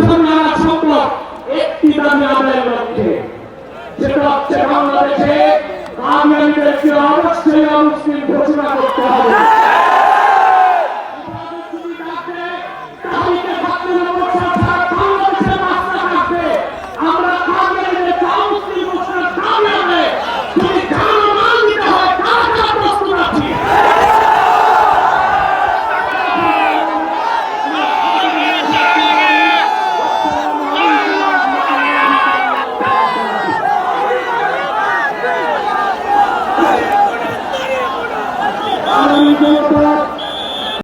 প্ল্যাটফর্মে আনা সম্ভব একটি দাবি আদায়ের লক্ষ্যে সেটা হচ্ছে বাংলাদেশে আমেরিকাকে অবশ্যই অমুসলিম ঘোষণা আমি